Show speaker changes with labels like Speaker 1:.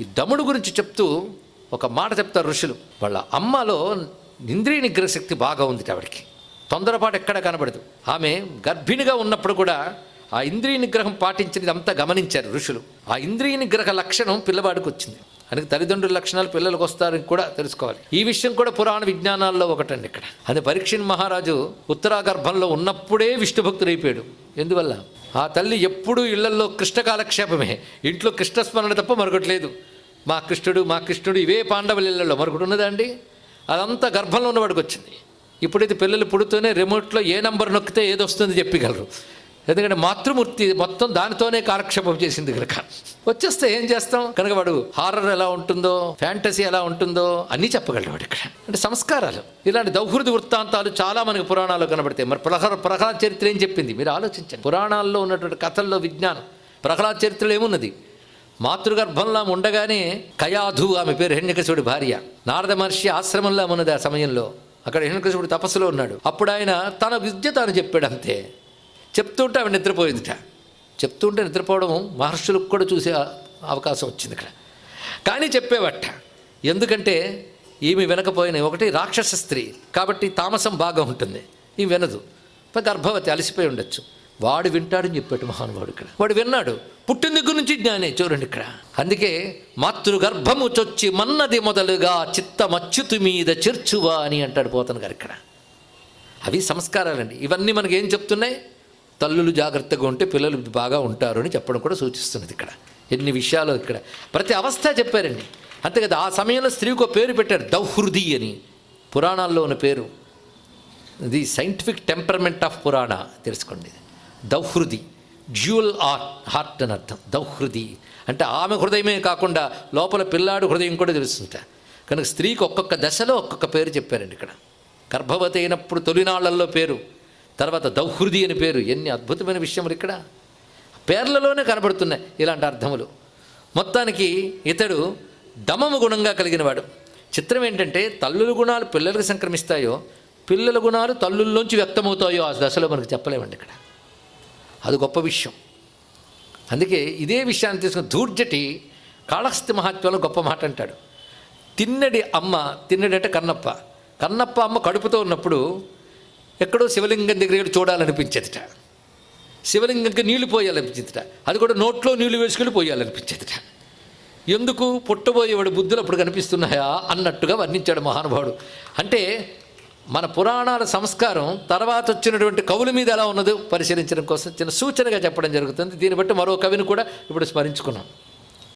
Speaker 1: ఈ దముడు గురించి చెప్తూ ఒక మాట చెప్తారు ఋషులు. వాళ్ళ అమ్మలో ఇంద్రియ నిగ్రహ శక్తి బాగా ఉంది ఆవిడకి. తొందరపాటు ఎక్కడ కనబడదు. ఆమె గర్భిణిగా ఉన్నప్పుడు కూడా ఆ ఇంద్రియ నిగ్రహం పాటించినది అంతా గమనించారు ఋషులు. ఆ ఇంద్రియ నిగ్రహ లక్షణం పిల్లవాడికి వచ్చింది. అందుకే తల్లిదండ్రుల లక్షణాలు పిల్లలకు వస్తారని కూడా తెలుసుకోవాలి. ఈ విషయం కూడా పురాణ విజ్ఞానాల్లో ఒకటండి ఇక్కడ. అది పరీక్షణ్ మహారాజు ఉత్తరా గర్భంలో ఉన్నప్పుడే విష్ణుభక్తుడైపోయాడు ఎందువల్ల? ఆ తల్లి ఎప్పుడూ ఇళ్ళలో కృష్ణ కాలక్షేపమే. ఇంట్లో కృష్ణస్మరణ తప్ప మరొకటి లేదు మా కృష్ణుడు మా కృష్ణుడు ఇవే పాండవుల ఇళ్ళలో మరొకటి ఉన్నదా అండి? అదంతా గర్భంలో ఉన్నవాడికి వచ్చింది. ఇప్పుడైతే పిల్లలు పుడుతూనే రిమోట్లో ఏ నంబర్ నొక్కితే ఏదొస్తుంది చెప్పగలరు. ఎందుకంటే మాతృమూర్తి మొత్తం దానితోనే కాలక్షేపం చేసింది కనుక. వచ్చేస్తే ఏం చేస్తాం? కనుక వాడు హారర్ ఎలా ఉంటుందో ఫ్యాంటసీ ఎలా ఉంటుందో అన్నీ చెప్పగలడు వాడు ఇక్కడ. అంటే సంస్కారాలు. ఇలాంటి దౌహృది వృత్తాంతాలు చాలా మనకి పురాణాల్లో కనబడతాయి. మరి ప్రహర ప్రహ్లాద చరిత్ర ఏం చెప్పింది? మీరు ఆలోచించండి. పురాణాల్లో ఉన్నటువంటి కథల్లో విజ్ఞానం. ప్రహ్లాద చరిత్రలో ఏమున్నది? మాతృగర్భంలో ఉండగానే కయాధు ఆమె పేరు హిరణ్యకశుడి భార్య. నారద మహర్షి ఆశ్రమంలో ఉన్నది ఆ సమయంలో. అక్కడ హిరణ్యకశుడు తపస్సులో ఉన్నాడు. అప్పుడు ఆయన తన విద్య తాను చెప్పాడు అంతే. చెప్తుంటే ఆవిడ నిద్రపోయిందిట. చెప్తుంటే నిద్రపోవడం మహర్షులకు కూడా చూసే అవకాశం వచ్చింది ఇక్కడ. కానీ చెప్పేవట ఎందుకంటే ఈమె వినకపోయిన ఒకటి రాక్షస స్త్రీ కాబట్టి తామసం బాగా ఉంటుంది ఈమె వినదు. గర్భవతి అలసిపోయి ఉండొచ్చు. వాడు వింటాడని చెప్పాడు మహానుభావుడు ఇక్కడ. వాడు విన్నాడు పుట్టిన దగ్గర నుంచి జ్ఞానే చూడండి ఇక్కడ. అందుకే మాతృగర్భము చొచ్చి మన్నది మొదలుగా చిత్తమచ్యుతు మీద చేర్చువా అని అంటాడు పోతను గారు ఇక్కడ. అవి సంస్కారాలండి. ఇవన్నీ మనకి ఏం చెప్తున్నాయి? తల్లులు జాగ్రత్తగా ఉంటే పిల్లలు బాగా ఉంటారు అని చెప్పడం కూడా సూచిస్తున్నది ఇక్కడ. ఎన్ని విషయాలు ఇక్కడ. ప్రతి అవస్థ చెప్పారండి. అంతే కదా ఆ సమయంలో స్త్రీకి ఒక పేరు పెట్టారు దౌహృది అని. పురాణాల్లో ఉన్న పేరు. ది సైంటిఫిక్ టెంపర్మెంట్ ఆఫ్ పురాణ తెలుసుకోండి. దౌహృది. జ్యూల్ ఆర్ట్ హార్ట్ అని అర్థం. దౌహృది. అంటే ఆమె హృదయమే కాకుండా లోపల పిల్లాడు హృదయం కూడా తెలుస్తుంట. కనుక స్త్రీకి ఒక్కొక్క దశలో ఒక్కొక్క పేరు చెప్పారండి ఇక్కడ. గర్భవతి అయినప్పుడు తొలినాళ్ళలో పేరు. తర్వాత దౌహృది అని పేరు. ఎన్ని అద్భుతమైన విషయములు ఇక్కడ. పేర్లలోనే కనబడుతున్నాయి ఇలాంటి అర్థములు. మొత్తానికి ఇతడు దమము గుణంగా కలిగినవాడు. చిత్రం ఏంటంటే తల్లుల గుణాలు పిల్లలకు సంక్రమిస్తాయో పిల్లల గుణాలు తల్లుల్లోంచి వ్యక్తమవుతాయో ఆ దశలో మనకు చెప్పలేమండి ఇక్కడ. అది గొప్ప విషయం. అందుకే ఇదే విషయాన్ని తీసుకుని ధూర్జటి కాళహస్తి మహాత్మ్యంలో గొప్ప మాట అంటాడు. తిన్నడి అమ్మ తిన్నడి అంటే కన్నప్ప. కన్నప్ప అమ్మ కడుపుతో ఉన్నప్పుడు ఎక్కడో శివలింగం దగ్గర చూడాలనిపించేదిట. శివలింగంకి నీళ్ళు పోయాలనిపించేదిట. అది కూడా నోట్లో నీళ్ళు వేసుకుని పోయాలనిపించేదిట. ఎందుకు? పుట్టబోయేవాడు బుద్ధులు అప్పుడు కనిపిస్తున్నాయా? అన్నట్టుగా వర్ణించాడు మహానుభావుడు. అంటే మన పురాణాల సంస్కారం తర్వాత వచ్చినటువంటి కవుల మీద ఎలా ఉన్నదో పరిశీలించడం కోసం చిన్న సూచనగా చెప్పడం జరుగుతుంది. దీన్ని బట్టి మరో కవిని కూడా ఇప్పుడు స్మరించుకున్నాం.